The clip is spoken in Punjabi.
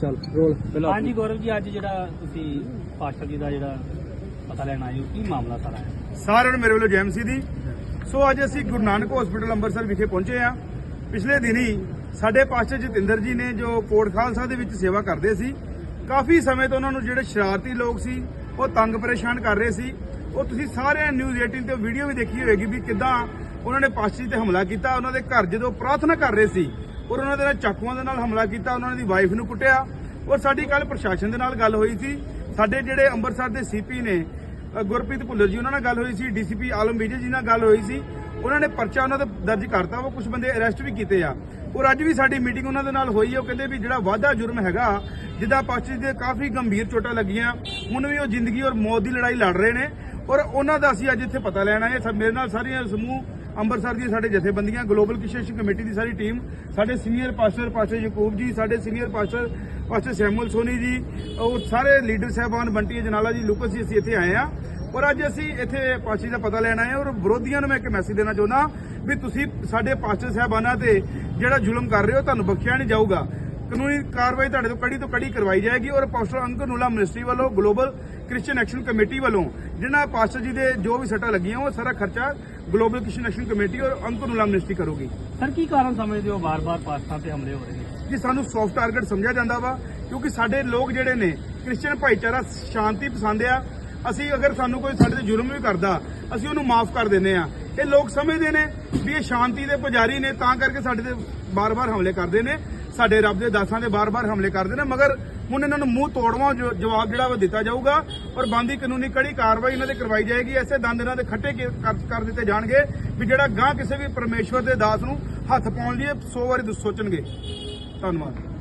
ਚੱਲ ਰੋਲ। ਹਾਂਜੀ ਗੌਰਵ ਜੀ ਅੱਜ ਜਿਹੜਾ ਤੁਸੀਂ ਪਾਸਟਰ ਜੀ ਦਾ ਜਿਹੜਾ ਪਤਾ ਲੈਣ ਆਏ ਹੋ ਕੀ ਮਾਮਲਾ ਸਾਰਾ ਹੈ? ਸਾਰਿਆਂ ਨੂੰ ਮੇਰੇ ਵੱਲੋਂ ਜੈਮ ਸੀ ਦੀ। ਸੋ ਅੱਜ ਅਸੀਂ ਗੁਰੂ ਨਾਨਕ ਹਸਪੀਟਲ ਅੰਮ੍ਰਿਤਸਰ ਵਿਖੇ ਪਹੁੰਚੇ ਆ ਪਿਛਲੇ ਦਿਨੀ ਸਾਡੇ ਪਾਸਟਰ ਜਤਿੰਦਰ ਜੀ ਨੇ ਜੋ ਕੋਟ ਖਾਲਸਾ ਦੇ ਵਿੱਚ ਸੇਵਾ ਕਰਦੇ ਸੀ ਕਾਫੀ ਸਮੇਂ ਤੋਂ ਉਹਨਾਂ ਨੂੰ ਜਿਹੜੇ ਸ਼ਰਾਰਤੀ ਲੋਕ ਸੀ ਉਹ ਤੰਗ ਪਰੇਸ਼ਾਨ ਕਰ ਰਹੇ ਸੀ। ਉਹ ਤੁਸੀਂ ਸਾਰਿਆਂ ਨਿਊਜ਼ 18 ਤੇ ਵੀਡੀਓ ਵੀ ਦੇਖੀ ਹੋਵੇਗੀ ਵੀ ਕਿਦਾਂ ਉਹਨਾਂ ਨੇ ਪਾਸਟਰ ਜੀ ਤੇ ਹਮਲਾ ਕੀਤਾ ਉਹਨਾਂ ਦੇ ਘਰ ਜਦੋਂ ਪ੍ਰਾਰਥਨਾ ਕਰ ਰਹੇ ਸੀ ਔਰ ਉਹਨਾਂ ਦੇ ਨਾਲ ਚਾਕੂਆਂ ਦੇ ਨਾਲ ਹਮਲਾ ਕੀਤਾ, ਉਹਨਾਂ ਦੀ ਵਾਈਫ ਨੂੰ ਕੁੱਟਿਆ। ਔਰ ਸਾਡੀ ਕੱਲ ਪ੍ਰਸ਼ਾਸਨ ਦੇ ਨਾਲ ਗੱਲ ਹੋਈ ਸੀ। ਸਾਡੇ ਜਿਹੜੇ ਅੰਮ੍ਰਿਤਸਰ ਦੇ ਸੀਪੀ ਨੇ ਗੁਰਪ੍ਰੀਤ ਭੁੱਲਰ ਜੀ, ਉਹਨਾਂ ਨਾਲ ਗੱਲ ਹੋਈ ਸੀ। ਡੀਸੀਪੀ ਆਲਮ ਵਿਜੇ ਜੀ ਨਾਲ ਗੱਲ ਹੋਈ ਸੀ। ਉਹਨਾਂ ਨੇ ਪਰਚਾ ਉਹਨਾਂ ਦਾ ਦਰਜ ਕਰਤਾ, ਉਹ ਕੁਝ ਬੰਦੇ ਅਰੈਸਟ ਵੀ ਕੀਤੇ ਆ। ਔਰ ਅੱਜ ਵੀ ਸਾਡੀ ਮੀਟਿੰਗ ਉਹਨਾਂ ਦੇ ਨਾਲ ਹੋਈ ਹੈ ਉਹ ਕਹਿੰਦੇ ਵੀ ਜਿਹੜਾ ਵਾਧਾ ਜੁਰਮ ਹੈਗਾ, ਜਿੱਦਾਂ ਪਾਸਟਰ ਜੀ ਦੇ ਕਾਫੀ ਗੰਭੀਰ ਚੋਟਾਂ ਲੱਗੀਆਂ, ਹੁਣ ਵੀ ਉਹ ਜ਼ਿੰਦਗੀ ਔਰ ਮੌਤ ਦੀ ਲੜਾਈ ਲੜ ਰਹੇ ਨੇ। ਔਰ ਉਹਨਾਂ ਦਾ ਅਸੀਂ ਅੱਜ ਇੱਥੇ ਪਤਾ ਲੈਣਾ ਆਏ ਮੇਰੇ ਨਾਲ ਸਾਰੀਆਂ ਸਮੂਹ ਅੰਮ੍ਰਿਤਸਰ ਦੀਆਂ ਸਾਡੇ ਜਥੇਬੰਦੀਆਂ ਗਲੋਬਲ ਕ੍ਰਿਸਚੀਅਨ ਕਮੇਟੀ ਦੀ ਸਾਰੀ ਟੀਮ ਸਾਡੇ senior pastor pastor Yakub ji, ਸਾਡੇ senior pastor pastor Samuel Soni ji ਔਰ ਸਾਰੇ ਲੀਡਰ ਸਾਹਿਬਾਨ ਬੰਟੀ ਜਨਾਲਾ ਜੀ ਲੂਕਸ ਜੀ, ਅਸੀਂ ਇੱਥੇ ਆਏ ਆ ਔਰ ਅੱਜ ਅਸੀਂ ਇੱਥੇ ਪਾਸਟਰ ਦਾ ਪਤਾ ਲੈਣ ਆਏ ਹਾਂ ਔਰ ਵਿਰੋਧੀਆਂ ਨੂੰ ਮੈਂ ਇੱਕ ਮੈਸੇਜ ਦੇਣਾ ਚਾਹੁੰਦਾ ਵੀ ਤੁਸੀਂ ਸਾਡੇ ਪਾਸਟਰ ਸਾਹਿਬਾਨਾਂ ਤੇ ਜਿਹੜਾ ਜ਼ੁਲਮ ਕਰ ਰਹੇ ਹੋ, ਤੁਹਾਨੂੰ ਬਖਸ਼ਿਆ ਨਹੀਂ ਜਾਊਗਾ। ਕਾਨੂੰਨੀ ਕਾਰਵਾਈ ਤੁਹਾਡੇ ਤੋਂ ਕੜੀ ਤੋਂ ਕੜੀ ਕਰਵਾਈ ਜਾਏਗੀ ਔਰ ਪਾਸਟਰ ਅੰਕਰ ਨੂਲਾ ਮਿਨਿਸਟਰੀ ਵੱਲੋਂ ਗਲੋਬਲ ਕ੍ਰਿਸਚੀਅਨ ਐਕਸ਼ਨ ਕਮੇਟੀ ਵੱਲੋਂ ਜਿਹਨਾਂ ਪਾਸਟਰ ਜੀ ਦੇ ਜੋ ਵੀ ਸੱਟਾਂ ਲੱਗੀਆਂ ਉਹ ਸਾਰਾ ਖਰਚਾ ਗਲੋਬਲ ਕ੍ਰਿਸਚੀਅਨ ਐਕਸ਼ਨ ਕਮੇਟੀ ਔਰ ਅੰਕਰ ਨੂਲਾ ਮਿਨਿਸਟਰੀ ਕਰੂਗੀ। ਸਰ ਕੀ ਕਾਰਨ ਸਮਝਦੇ ਹੋ ਬਾਰ-ਬਾਰ ਪਾਸਟਰਾਂ ਤੇ ਹਮਲੇ ਹੋ ਰਹੇ ਨੇ? ਜੀ ਸਾਨੂੰ ਸੌਫਟ ਟਾਰਗੇਟ ਸਮਝਿਆ ਜਾਂਦਾ ਵਾ ਕਿਉਂਕਿ ਸਾਡੇ ਲੋਕ ਜਿਹੜੇ ਨੇ ਕ੍ਰਿਸਚੀਅਨ ਭਾਈਚਾਰਾ ਸ਼ਾਂਤੀ ਪਸੰਦ ਆ। ਅਸੀਂ ਅਗਰ ਸਾਨੂੰ ਕੋਈ ਸਾਡੇ ਤੇ ਜ਼ੁਲਮ ਵੀ ਕਰਦਾ ਅਸੀਂ ਉਹਨੂੰ ਮਾਫ ਕਰ ਦਿੰਦੇ ਆ। ਇਹ ਲੋਕ ਸਮਝਦੇ ਨੇ ਵੀ ਇਹ ਸ਼ਾਂਤੀ ਦੇ ਪੁਜਾਰੀ ਨੇ ਤਾਂ ਕਰਕੇ ਸਾਡੇ ਤੇ ਬਾਰ-ਬਾਰ ਹਮਲੇ ਕਰਦੇ ਨੇ। ਸਾਡੇ ਰੱਬ ਦੇ ਦਾਸਾਂ ਦੇ ਬਾਰ-ਬਾਰ ਹਮਲੇ ਕਰਦੇ ਨੇ, ਮਗਰ ਹੁਣ ਇਹਨਾਂ ਨੂੰ ਮੂੰਹ ਤੋੜਵਾ ਜਵਾਬ ਜਿਹੜਾ ਵਾ ਦਿੱਤਾ ਜਾਊਗਾ ਔਰ ਬੰਦੀ ਕਾਨੂੰਨੀ ਕੜੀ ਕਾਰਵਾਈ ਇਹਨਾਂ ਤੇ ਕਰਵਾਈ ਜਾਏਗੀ, ਐਸੇ ਦੰਦ ਇਹਨਾਂ ਦੇ ਖੱਟੇ ਕਰ ਕਰ ਦਿੱਤੇ ਜਾਣਗੇ ਵੀ ਜਿਹੜਾ ਗਾਂ ਕਿਸੇ ਵੀ ਪਰਮੇਸ਼ਵਰ ਦੇ ਦਾਸ ਨੂੰ ਹੱਥ ਪਾਉਣ ਲਈ 100 ਵਾਰੀ ਸੋਚਣਗੇ। ਧੰਨਵਾਦ।